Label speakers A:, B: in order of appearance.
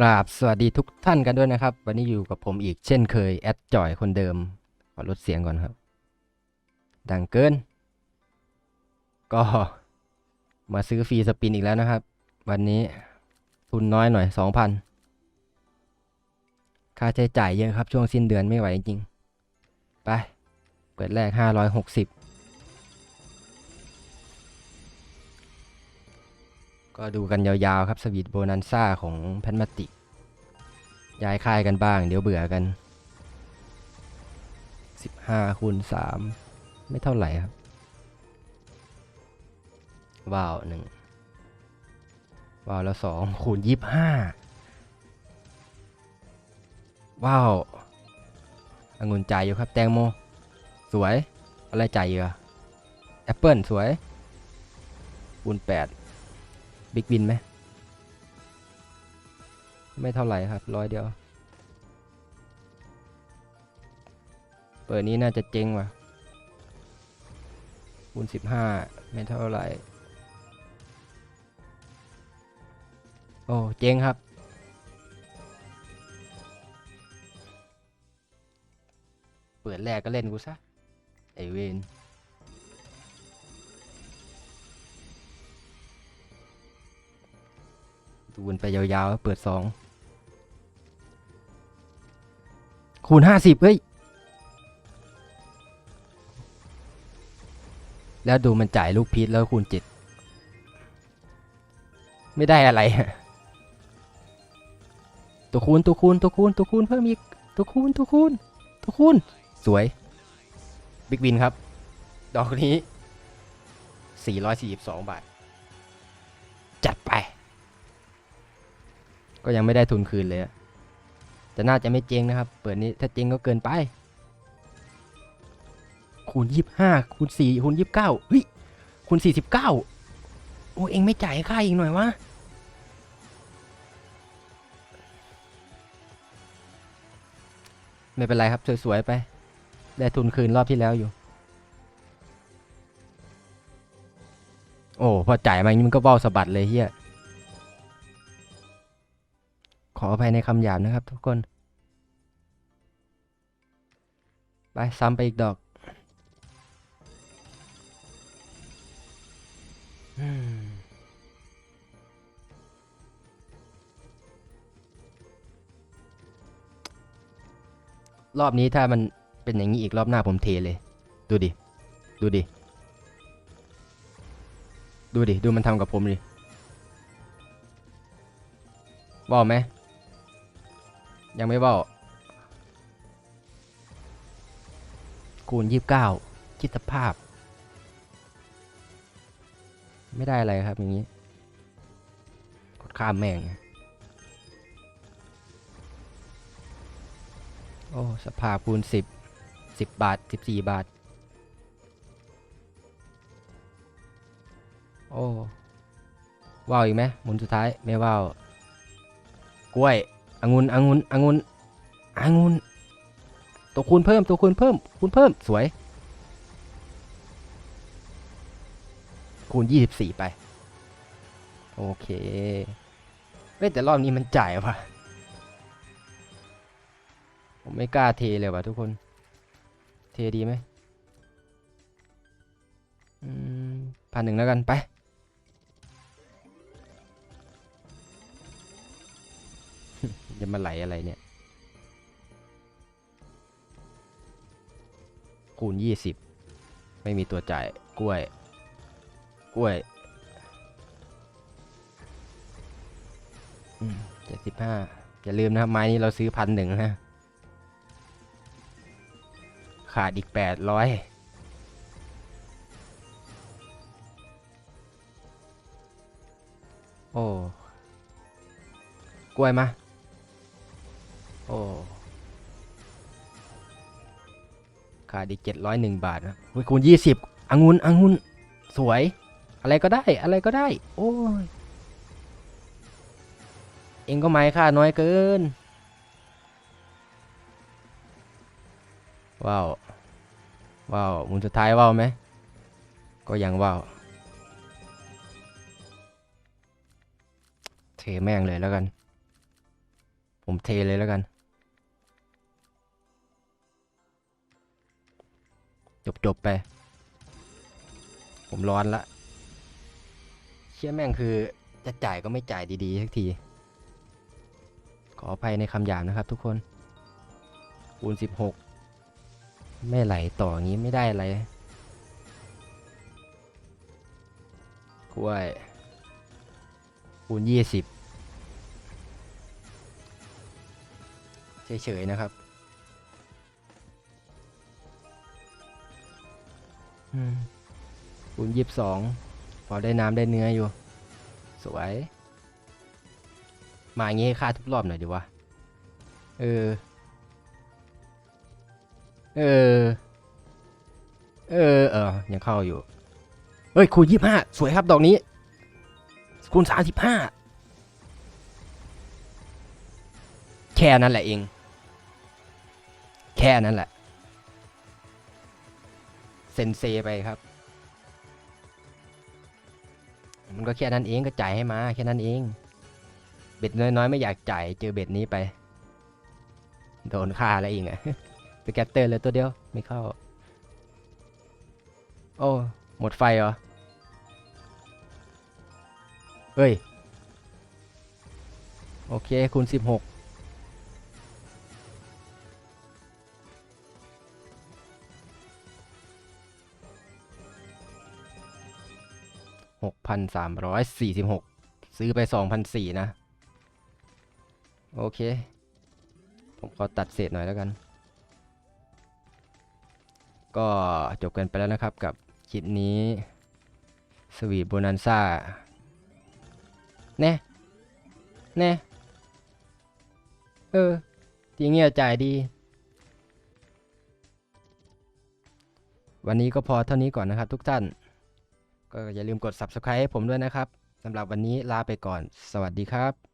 A: กราบสวัสดีทุกท่านกันด้วยนะครับ วันนี้อยู่กับผมอีกเช่นเคย แอดจอยคนเดิม ขอลดเสียงก่อนครับ ดังเกิน ก็มาซื้อฟรีสปินอีกแล้วนะครับ วันนี้ทุนน้อยหน่อย 2,000 ค่าใช้จ่ายเยอะครับช่วงสิ้นเดือนไม่ไหวจริง ไป เปิดแรก 560 ก็ดูกันยาวๆครับสวีทโบนันซ่าของแพนมาติ ย้ายค่ายกันบ้างเดี๋ยวเบื่อกัน 15คูณ3ไม่เท่าไหร่ครับ ว้าวหนึ่งว้าวแล้วสองคูณยี่ห้าว้าวองุ่นจ่ายอยู่ครับแตงโม สวย อะไรจ่ายเยอะแอปเปิลสวยคูณแปด บิ๊กวินไหมไม่เท่าไหร่ครับร้อยเดียว เปิดนี้น่าจะเจ๊งว่ะคูณสิบห้าไม่เท่าไหร่ โอ้เจ๊งครับเปิดแรกก็เล่นกูซะไอเวน ดูวนไปยาวๆ เปิดสองคูณห้าสิบเฮ้ย แล้วดูมันจ่ายลูกพีชแล้วคูณเจ็ดไม่ได้อะไร ตัวคูณตัวคูณตัวคูณตัวคูณเพิ่มอีก ตัวคูณตัวคูณตัวคูณสวย บิ๊กวินครับ ดอกนี้ 442 บาท ก็ยังไม่ได้ทุนคืนเลยอะแต่น่าจะไม่เจ๊งนะครับ เปิดนี้ถ้าเจ๊งก็เกินไป คูณยี่ห้าคูณสี่คูณยี่สิบเก้าเฮ้ยคูณสี่สิบเก้าโอ้เองไม่จ่ายค่าอีกหน่อยวะไม่เป็นไรครับ สวยๆไป ได้ทุนคืนรอบที่แล้วอยู่ โอ้ พอจ่ายมาอย่างนี้มันก็เบ้าสะบัดเลยเฮีย ขออภัยในคำหยาบนะครับทุกคน ไปซ้ำไปอีกดอกรอบนี้ถ้ามันเป็นอย่างนี้อีกรอบหน้าผมเทเลย ดูดิ ดูดิ ดูดิ ดูมันทำกับผมดิว่าไหม ยังไม่ว่าคูณยี่สิบเก้าคิดสภาพ ไม่ได้อะไรครับอย่างนี้ กดข้ามแม่ง โอ้ สภาพคูณสิบสิบบาทสิบสี่บาท โอ้ว้าวอีกไหมหมุนสุดท้ายไม่ว้าวกล้วย องุนองุนองุนองุนตัวคูณเพิ่มตัวคูณเพิ่ม คูณเพิ่มสวย คูณ24ไป โอเคเฮ้ยแต่รอบนี้มันจ่ายว่ะ ผมไม่กล้าเทเลยว่ะทุกคน เทดีไหมอืมพันหนึ่งแล้วกันไป จะมาไหลอะไรเนี่ย คูณ20ไม่มีตัวจ่ายกล้วย กล้วยเจ็ดสิบห้าอย่าลืมนะครับไม้นี้เราซื้อพันหนึ่งนะ ขาดอีกแปดร้อยโอ้ กล้วยมา โอ้ขาดอีกเจ็ดร้อยหนึ่งบาทนะอุ๊ยคูณยี่สิบองุ่นองุ่นสวย อะไรก็ได้ อะไรก็ได้ โอ้ย เองก็ไม้ค่าน้อยเกิน ว้าว ว้าวมุนสุดท้ายว้าวไหม ก็ยังว้าวเทแม่งเลยแล้วกัน ผมเทเลยแล้วกัน จบจบๆไป ผมร้อนละ เชี่ยแม่งคือจะจ่ายก็ไม่จ่ายดีๆสักที ขออภัยในคำหยาบนะครับทุกคนคูณสิบหกไม่ไหลต่ออย่างนี้ไม่ได้อะไรกล้วยคูณยี่สิบเฉยๆนะครับ คูณยี่สิบสองพอได้น้ำได้เนื้ออยู่ สวย มาอย่างงี้ให้ค่าทุกรอบหน่อยดีวะ เออ เออ เออ เออ ยังเข้าอยู่ เฮ้ย คูณยี่ห้าสวยครับดอกนี้ คูณสามสิบห้าแค่นั้นแหละเอง แค่นั้นแหละ เซนเซไปครับ มันก็แค่นั้นเองก็จ่ายให้มาแค่นั้นเอง เบ็ดน้อยๆ ไม่อยากจ่ายเจอเบ็ดนี้ไป โดนฆ่าแล้วเองอะสแกตเตอร์เลยตัวเดียวไม่เข้า โอ้หมดไฟเหรอ เฮ้ย โอเคคูณสิ บหกหกพันสามร้อยสี่สิบหกซื้อไปสองพันสี่นะ โอเค ผมขอตัดเศษหน่อยแล้วกัน ก็จบกันไปแล้วนะครับกับคลิปนี้สวีทโบนันซ่าแน่แน่เออทีเงี้ยจ่ายดี วันนี้ก็พอเท่านี้ก่อนนะครับทุกท่าน ก็อย่าลืมกด subscribe ให้ผมด้วยนะครับสำหรับวันนี้ลาไปก่อน สวัสดีครับ